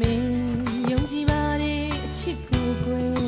မင်းယုံကြည်ပါれအချစ်ကိုကိုယ်